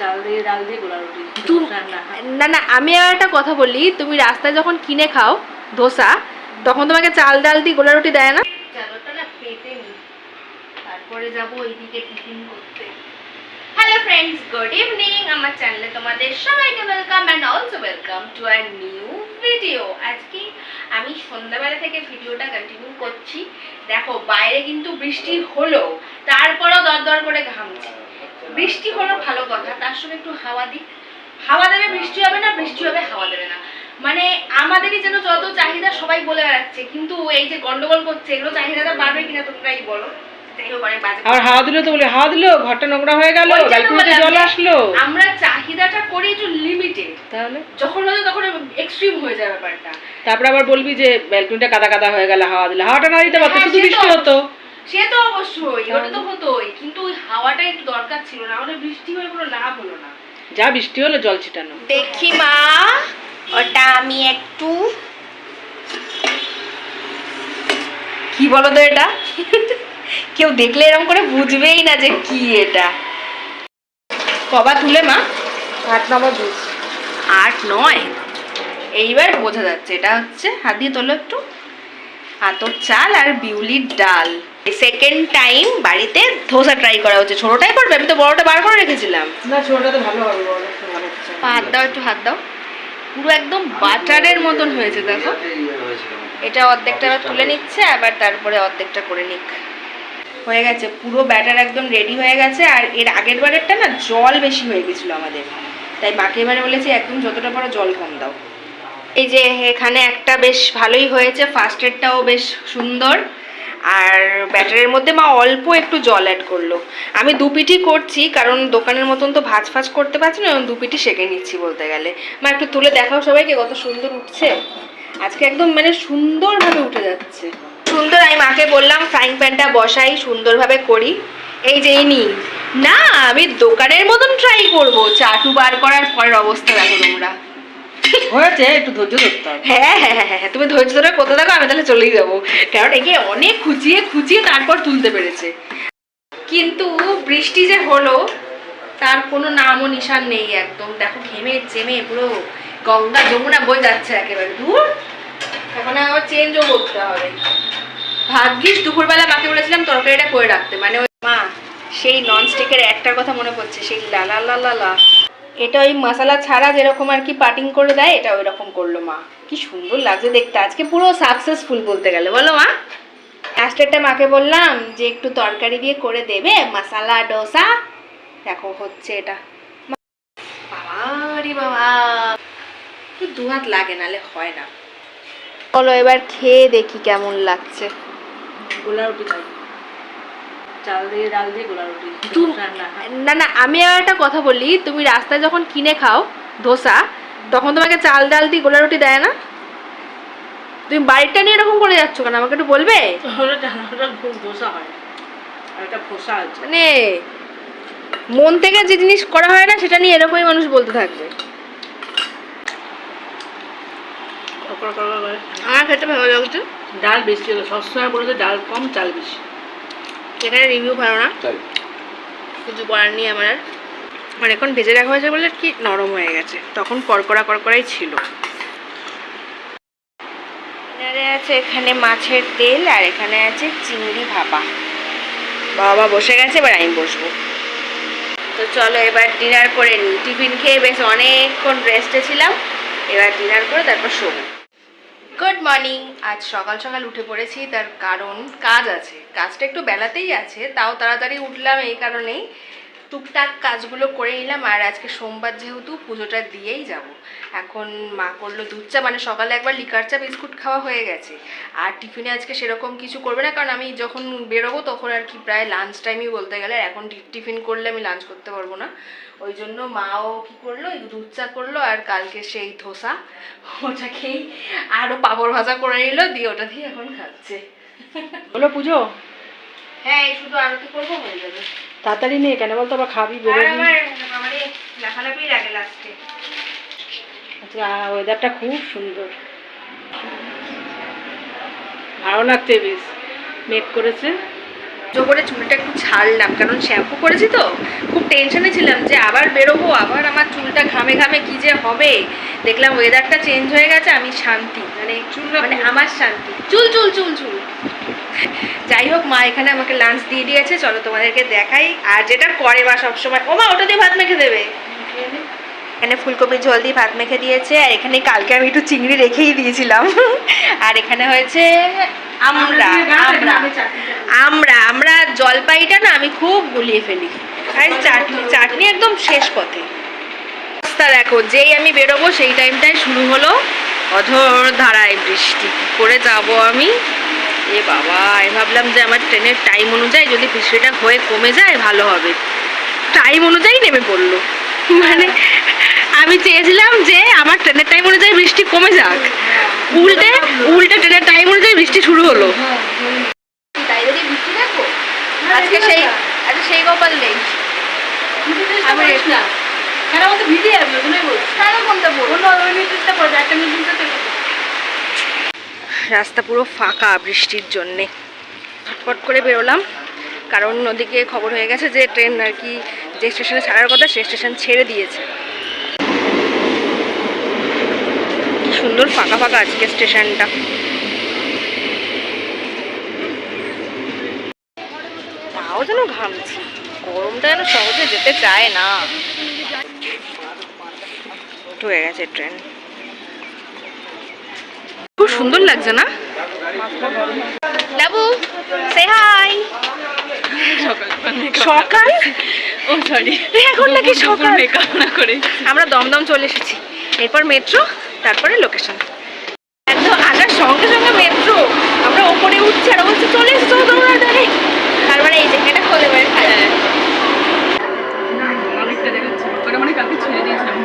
চাল দিয়ে ডাল দিয়ে গোলা রুটি না না আমি আর একটা কথা বলি তুমি রাস্তায় যখন কিনে খাও ধোসা তখন তোমাকে চাল ডাল দিয়ে গোলা রুটি দেয় নি? তারপরে যাব ওইদিকে টিফিন করতে। হ্যালো ফ্রেন্ডস গুড ইভিনিং আমার চ্যানেলে তোমাদের সবাইকে welcome and also welcome to our new video আজকে আমি সন্ধ্যাবেলা থেকে ভিডিওটা কন্টিনিউ করছি। দেখো বাইরে কিন্তু বৃষ্টি হলো। তারপরও দর দর করে ঘামছি। বৃষ্টি হলো ভালো কথা তার সঙ্গে একটু হাওয়া দিক হাওয়া দেবে বৃষ্টি হবে না বৃষ্টি হবে হাওয়া দেবে না। মানে আমাদেরই যেন যত চাহিদা সবাই বলে বেড়াচ্ছে কিন্তু এই যে গন্ডগোল করছে এগুলো চাহিদাটা বাড়বে কিনা তোমরাই বলো। যাই হোক অনেক বাজে আবার হাওয়া দিল তো বলে হাওয়া দিল ঘরটা নোংরা হয়ে গেল ব্যালকনিতে জল যে আসলো। আমরা চাহিদাটা করি একটু লিমিটেড তাহলে? যখন হলো তখন এক্সট্রিম হয়ে যায় ব্যাপারটা। তারপরে আবার বলবি যে ব্যালকনিটা কাদা কাদা হয়ে গেল হাওয়া দিলে। হাওয়াটা না দিতে পারতো হ্যাঁ, শুধু বৃষ্টি হতো। সে তো অবশ্যই ওটা তো হতোই কিন্তু ওই হাওয়াটা একটু দরকার ছিল না হলে বৃষ্টি হয়ে কোনো লাভ হলো না। যা বৃষ্টি হলো জল ছিটানো। দেখি মা ওটা আমি একটু কি বলো তো এটা? কেউ দেখলে এরকম করে বুঝবেই না যে কি এটা। কবা তুলে মা। আট নম্বর আট নয়। এইবার বোঝা যাচ্ছে এটা হচ্ছে হাত দিয়ে তোলো একটু। আতর চাল আর বিউলির ডাল। সেকেন্ড টাইম বাড়িতে ধোসা ট্রাই করা হচ্ছে। ছোটটাই করবে? আমি তো বড়টা বার করে রেখেছিলাম। না ছোটটা তো ভালো হবে বড়টা ভালো হচ্ছে। হাত দাও একটু হাত দাও। পুরো একদম বাটারের মতন হয়েছে দেখো। এটা অর্ধেকটা আবার তুলে নিচ্ছে আবার তারপরে অর্ধেকটা করে নিক। হয়ে গেছে পুরো ব্যাটার একদম রেডি হয়ে গেছে আর এর আগের বারেরটা না জল বেশি হয়ে গেছিল আমাদের। তাই মাকে এবারে বলেছি একদম যতটা পারো জল কম দাও। এই যে এখানে একটা বেশ ভালোই হয়েছে ফার্স্ট এডটাও বেশ সুন্দর। আর ব্যাটারের মধ্যে মা অল্প একটু জল অ্যাড করল। আমি দু পিঠি করছি, কারণ দোকানের মতন তো ভাজ ফাজ করতে পারছি না দু পিঠি সেঁকে নিচ্ছি বলতে গেলে। মা, একটু তুলে দেখাও সবাইকে কত সুন্দর উঠছে। আজকে একদম মানে সুন্দরভাবে উঠে যাচ্ছে। সুন্দর, আমি মাকে বললাম ফ্রাইং প্যানটা বসাই, সুন্দরভাবে করি। এই যে ইনি না, আমি দোকানের মতন ট্রাই করব। চাটু বার করার পরের অবস্থা দেখো তোমরা। হয়েছে, একটু ধৈর্য ধরতে হবে। হ্যাঁ হ্যাঁ হ্যাঁ হ্যাঁ তুমি ধৈর্য ধরে থাকো, আমি তাহলে চলেই যাব। কারণ একে অনেক খুঁচিয়ে খুঁচিয়ে তারপর তুলতে পেরেছে। কিন্তু বৃষ্টি যে হলো, তার কোনো নামও নিশান নেই একদম। দেখো, ঘেমে, চেমে পুরো গঙ্গা যমুনা যাচ্ছে একেবারে। দূর এখন আবার চেঞ্জও করতে হবে। ভাগ্যিস দুপুরবেলা মাকে বলেছিলাম তরকারিটা করে রাখতে। মানে ওই মা, সেই ননস্টিকের একটার কথা মনে পড়ছে, সেই লা লা লা লা। এটা ওই মশলা ছাড়া যেরকম আর কি পাটিং করে দেয়, এটা ওই রকম করল মা। কি সুন্দর লাগছে দেখতে। আজকে পুরো সাকসেসফুল বলতে গেলে। বলো মা। লাস্টেরটা মাকে বললাম যে, একটু তরকারি দিয়ে করে দেবে, মশালা, ডোসা। দেখো হচ্ছে এটা। বাবা রে বাবা। দু হাত লাগে নালে হয় না। চলো এবার খেয়ে দেখি কেমন লাগছে। গোলা রুটি খাই। চাল দিয়ে ডাল দিয়ে গোলা রুটি। তুমি- রান্না হয়। না না আমি আর একটা কথা বলি তুমি রাস্তায় যখন কিনে খাও ধোসা তখন তোমাকে চাল ডাল দিয়ে গোলা রুটি দেয় না? তুমি বাড়িটা নিয়ে এরকম করে যাচ্ছ কেন? আমাকে একটু বলবে? ধোসা হয়। মানে মন থেকে যে জিনিস করা হয় না সেটা নিয়ে এরকমই মানুষ বলতে থাকবে। আমার খেতে ভালো লাগছে। ডাল বেশি হলো সবসময় বলেছে ডাল কম চাল বেশি। এখানে রিভিউ ভালো না। কিছু করার নেই আমার আর। মানে এখন ভেজে রাখা হয়েছে বলে কি নরম হয়ে গেছে। তখন কড়কড়া কড়কড়াই ছিল। এখানে আছে এখানে মাছের তেল আর এখানে আছে চিংড়ি ভাপা। বাবা বসে গেছে এবার আমি বসবো। তো চলো এবার ডিনার করে নিই। টিফিন খেয়ে বেশ অনেকক্ষণ রেস্টে ছিলাম। এবার ডিনার করে তারপর শোবো। Good morning. আজ সকাল সকাল উঠে পড়েছি, তার কারণ কাজ আছে। কাজটা একটু বেলাতেই আছে, তাও তাড়াতাড়ি উঠলাম এই কারণেই। টুকটাক কাজগুলো করে নিলাম, আর আজকে সোমবার যেহেতু পুজোটা দিয়েই যাব। এখন মা করল দুধ চা মানে সকালে একবার লিকার চা, বিস্কুট খাওয়া হয়ে গেছে। আর টিফিনে আজকে সেরকম কিছু করবে না, কারণ আমি যখন বেরোবো তখন আর কি প্রায় লাঞ্চ টাইমই বলতে গেলে এখন টিফিন করলে আমি লাঞ্চ করতে পারব না। ওই জন্য মাও কি করল দুধ চা করল, আর কালকে সেই ধোসা, ওটাকেই আরও পাঁপড় ভাজা করে নিল, দিয়ে ওটা দিয়ে এখন খাচ্ছে। হলো পুজো? হ্যাঁ শুধু আরতি করব হয়ে যাবে তাড়াতাড়ি নিয়ে কেন বলতো আবার খাবি আর বেরোবি। আমার লাফালাফি লাগে লাস্টে। আচ্ছা ওয়েদারটা খুব সুন্দর। ভালো লাগছে বেশ মেক করেছে। করে চুলটা একটু ছাড়লাম কারণ শ্যাম্পু করেছি তো। খুব টেনশনে ছিলাম যে আবার বেরোবো আবার আমার চুলটা ঘামে ঘামে কি যে হবে। দেখলাম ওয়েদারটা চেঞ্জ হয়ে গেছে আমি শান্তি। মানে চুল মানে আমার শান্তি। চুল চুল চুল চুল। যাই হোক মা এখানে আমাকে লাঞ্চ দিয়ে দিয়েছে চলো তোমাদেরকে দেখাই। আর যেটা করে মা সবসময় ও মা ওটা দিয়ে ভাত মেখে দেবে। এখানে ফুলকপির ঝোল দিয়ে ভাত মেখে দিয়েছে আর এখানে কালকে আমি একটু চিংড়ি রেখেই দিয়েছিলাম। আর এখানে হয়েছে আমরা আমরা আমরা জলপাইটা না আমি খুব গুলিয়ে ফেলি। আর চাটনি চাটনি একদম শেষ পথে। রাস্তা দেখো যেই আমি বেরোবো সেই টাইমটায় শুরু হলো। অধর ধারায় বৃষ্টি। করে যাব আমি? এ বাবা আমি ভাবলাম যে আমার ট্রেনের টাইম অনুযায়ী যদি বৃষ্টিটা হয়ে কমে যায় ভালো হবে। টাইম অনুযায়ী নেমে পড়ল। মানে আমি চেয়েছিলাম যে আমার ট্রেনের টাইম অনুযায়ী বৃষ্টি কমে যাক। উল্টে ট্রেনের টাইম অনুযায়ী বৃষ্টি শুরু হলো। তাই যদি বৃষ্টি দেখো? আজকে সেই আজকে সেই গোপাল নেই। আমি না কেন আমাকে ভিজে যাবে ওগুলোই বলছি। কেন কোনটা বলব অন্য ওই মিউজিকটা পড়ে একটা মিউজিকটা থেকে রাস্তা পুরো ফাঁকা বৃষ্টির জন্যে। ফটফট করে বেরোলাম। কারণ নদীকে খবর হয়ে গেছে যে ট্রেন আর কি যে স্টেশনে ছাড়ার কথা সে স্টেশন ছেড়ে দিয়েছে। কি সুন্দর ফাঁকা ফাঁকা আজকে স্টেশনটা। যেন ঘামছি? গরমটা যেন সহজে যেতে চায় না। হয়ে গেছে ট্রেন খুব সুন্দর লাগছে না? লাবু সে হাই সকাল? ও সরি এখন নাকি সকাল? মেকআপ না করে। আমরা দমদম চলে এসেছি। এরপর মেট্রো তারপরে লোকেশন একদম আসার সঙ্গে সঙ্গে মেট্রো আমরা ওপরে উঠছি আর বলছে চলে এসছো তোমরা তাহলে তারপরে এই যে খোলে বের খায়। অনেকটা দেখাচ্ছে ওটা মানে কালকে ছেড়ে দিয়েছিলাম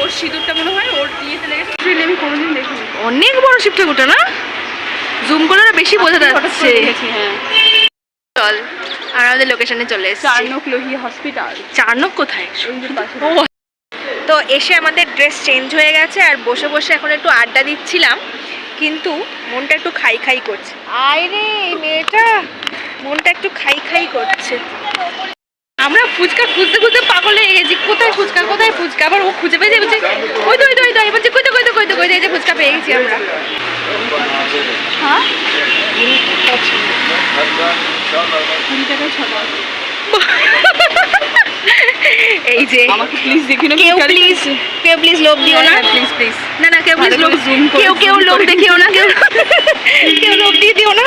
ওর সিঁদুরটা মনে হয় ওর বিয়েতে লেগেছে আমি কোনোদিন দেখিনি অনেক বড় শিব ঠাকুরটা না জুম করলে না বেশি বোঝা যাচ্ছে করে হ্যাঁ। চল আর আমাদের লোকেশনে চলে এসেছি। চারনক লোহি হসপিটাল চারনক কোথায়? তো এসে আমাদের ড্রেস চেঞ্জ হয়ে গেছে আর বসে বসে এখন একটু আড্ডা দিচ্ছিলাম কিন্তু মনটা একটু খাই খাই করছে। আয় রে মেয়েটা। মনটা একটু খাই খাই করছে। আমরা ফুচকা খুঁজতে খুঁজতে পাগল হয়ে গেছি। কোথায় ফুচকা কোথায় ফুচকা? আবার ও খুঁজে পেয়ে যাবে ওই তো ওই তো ওই তো? যে কই তো কই তো কই তো কই তো এই যে ফুচকা পেয়ে গেছি আমরা। হ্যাঁ? কুড়ি টাকায় ছটা এই যে আমাকে প্লিজ দেখি না কেউ প্লিজ কেউ প্লিজ লোভ দিও না। প্লিজ প্লিজ না না কেউ প্লিজ লোভ কেউ কেউ লোভ দেখিও না কেউ কেউ লোভ দিয়ে দিও না।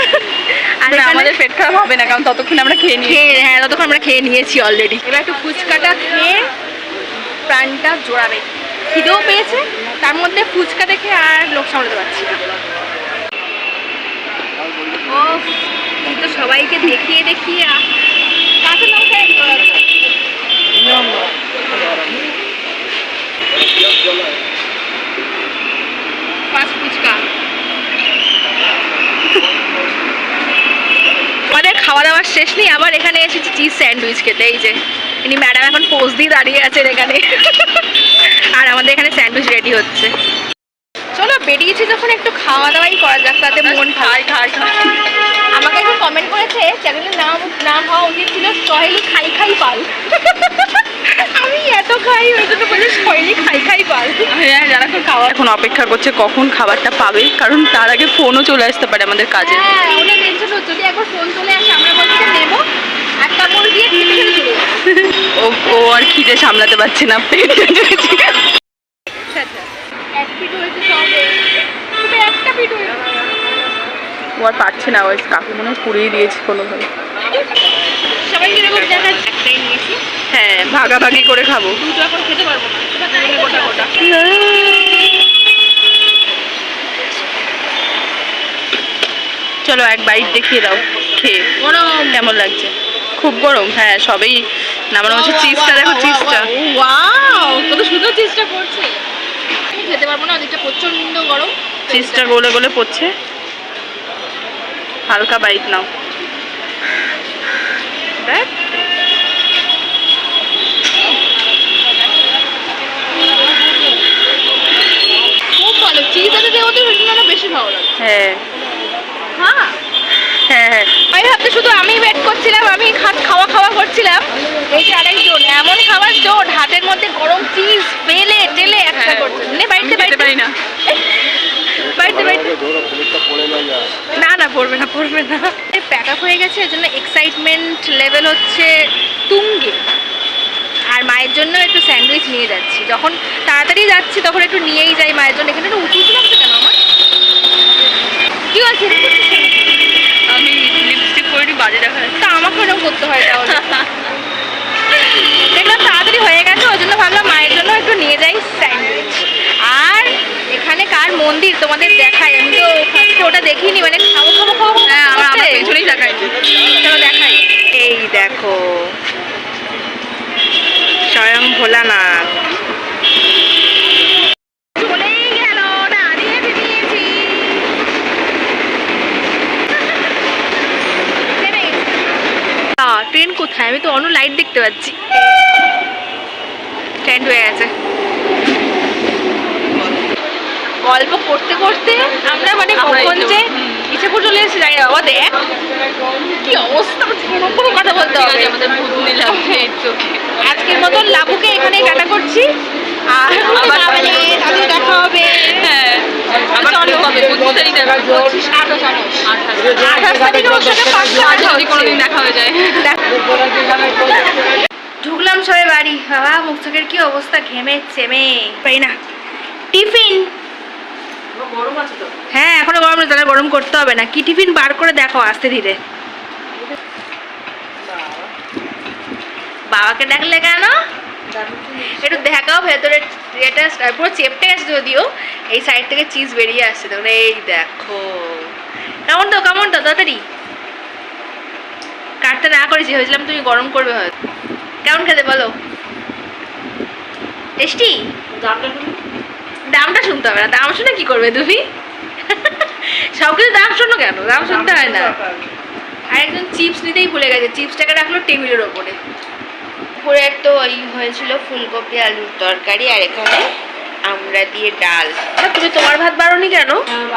আর আমাদের পেট খারাপ হবে না কারণ ততক্ষণ আমরা খেয়ে নিই খেয়ে হ্যাঁ ততক্ষণ আমরা খেয়ে নিয়েছি অলরেডি এবার একটু ফুচকাটা খেয়ে প্রাণটা জোড়াবে। খিদেও পেয়েছে তার মধ্যে ফুচকা দেখে আর লোক সামলাতে পারছি না। ও কিন্তু সবাইকে দেখিয়ে দেখিয়ে কাঁচা ফুচকা। আমাদের খাওয়া দাওয়ার শেষ নেই, আবার এখানে এসেছি চিজ স্যান্ডউইচ খেতে, এই যে। ইনি ম্যাডাম এখন পোজ দিয়ে দাঁড়িয়ে আছেন এখানে। আর আমাদের এখানে স্যান্ডউইচ রেডি হচ্ছে। বেরিয়েছি যখন একটু খাওয়া দাওয়াই করা যাক তাতে মন খাই খাই আমাকে একজন কমেন্ট করেছে চ্যানেলের নাম নাম হওয়া উচিত ছিল সহেলি খাই খাই পাল। আমি এত খাই ওই জন্য বলি সহেলি খাই খাই পাল। হ্যাঁ যারা এখন খাওয়া এখন অপেক্ষা করছে কখন খাবারটা পাবে কারণ তার আগে ফোনও চলে আসতে পারে আমাদের কাজে। হ্যাঁ ওটা টেনশন হচ্ছে। যদি একবার ফোন চলে আসে আমরা বলছি যে নেব আর কাপড় দিয়ে খেতে চলে ও আর খিদে সামলাতে পারছে না। পেটটা জ্বলছে। আচ্ছা এক পিঠ হয়েছে সবে তবে একটা পিঠ হয়েছে ও আর পারছে না ওই কাকু মনে হয় পুড়িয়ে দিয়েছে কোনোভাবে সবাই কীরকম দেখা একটাই নিয়েছি হ্যাঁ ভাগাভাগি করে খাব দুটো এখন খেতে পারব না গোটা গোটা চলো এক বাইট দেখিয়ে দাও খেয়ে গরম কেমন লাগছে খুব গরম হ্যাঁ সবেই নামানো হচ্ছে চিজটা দেখো চিজটা ওয়াও কত সুন্দর চিজটা করছে খেতে পারব না ওদিকটা প্রচণ্ড গরম চিজটা গোলে গোলে পড়ছে। হালকা বাইট নাও। হ্যাঁ। হ্যাঁ। হ্যাঁ, হ্যাঁ। শুধু করছিলাম আমি খাট খাওয়া খাওয়া করছিলাম। এই যে আরেকজন এমন খাবার জোট হাতের মধ্যে গরম চিজ পেলে টেলে একটা হ্যাঁ। করছে। বাড়িতে পারি না। বাড়িতে বাড়িতে। না না পড়বে না পড়বে না। প্যাক আপ হয়ে গেছে এর জন্য এক্সাইটমেন্ট লেভেল হচ্ছে তুঙ্গে। আর মায়ের জন্য একটু স্যান্ডউইচ নিয়ে যাচ্ছি। যখন তাড়াতাড়ি যাচ্ছি তখন একটু নিয়েই যাই মায়ের জন্য। এখানে একটু উঁচু উঁচু লাগছে কেন আমার? কি আছে আমি লিপস্টিক পরে বাজে দেখা যাচ্ছে তা আমাকে ওরকম করতে হয় তাহলে। দেখলাম তাড়াতাড়ি হয়ে গেছে ওই জন্য ভাবলাম মায়ের জন্য একটু নিয়ে যাই স্যান্ডউইচ আর এখানে কার মন্দির? তোমাদের দেখাই আমি তো ফার্স্টে ওটা দেখিনি মানে খাব খাব খাব হ্যাঁ আমার আমার। পেছনেই তাকাই। চলো দেখাই। এই দেখো। স্বয়ং ভোলানাথ। ট্রেন কোথায়? আমি তো অন্য লাইট দেখতে পাচ্ছি। ট্রেন হয়ে গেছে। গল্প করতে করতে আমরা মানে কখন যে। ইচ্ছেপুর চলে এসেছি জানি না বাবা দেখ। কি অবস্থা কোনো কোনো কথা বলতে হবে। আমাদের আজকের মতন লাবুকে এখানে টাটা করছি। আর তাদের দেখা হবে। হ্যাঁ ঢুকলাম সবাই বাড়ি। বাবা মুখ চোখের কি অবস্থা? ঘেমে চেমে। পাই না। টিফিন। হ্যাঁ এখনও গরম নেই তাহলে গরম করতে হবে না। কি টিফিন বার করে দেখো আস্তে ধীরে। বাবাকে ডাকলে কেন? একটু দেখাও ভেতরে এটা পুরো চেপটে গেছে যদিও। এই সাইড থেকে চিজ বেরিয়ে আসছে তখন এই দেখো। কেমন তো কেমন তো তাড়াতাড়ি। কাটতে না করেছি ভেবেছিলাম তুমি গরম করবে হয়তো। কেমন খেতে বলো? টেস্টি? দামটা শুনতে হবে না। দাম শুনে কি করবে তুমি সব কিছু দাম শোনো কেন? দাম শুনতে হয় না। আর একজন চিপস নিতেই ভুলে গেছে। চিপসটাকে রাখল টেবিলের ওপরে। দুপুরে তো ওই হয়েছিল ফুলকপি আলুর তরকারি আর এখানে আমরা দিয়ে ডাল। তুমি তোমার ভাত বারোনি কেন? হ্যাঁ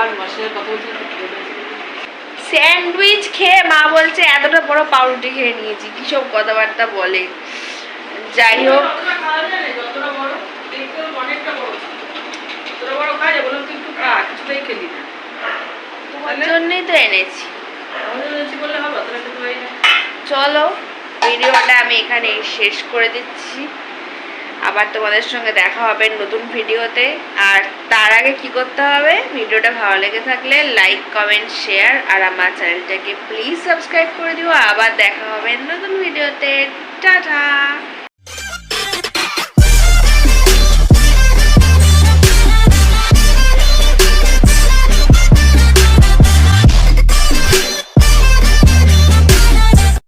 স্যান্ডউইচ খেয়ে মা বলছে এতটা বড় পাউরুটি খেয়ে নিয়েছি। কি সব কথাবার্তা বলে। যাই হোক। যতটা বড় দেখতে অনেকটা বড় যতটা বড় খাই বললাম তুই একটু খা কিছুতেই খেলি না। তোমার জন্যই তো এনেছি। আমাদের বললে হবে অতটা খেতে পারি না। চলো ভিডিওটা আমি এখানে শেষ করে দিচ্ছি। আবার তোমাদের সঙ্গে দেখা হবে নতুন ভিডিওতে। আর তার আগে কি করতে হবে ভিডিওটা ভালো লেগে থাকলে লাইক কমেন্ট শেয়ার আর আমার চ্যানেলটাকে প্লিজ সাবস্ক্রাইব করে দিও। আবার দেখা হবে নতুন ভিডিওতে। টাটা!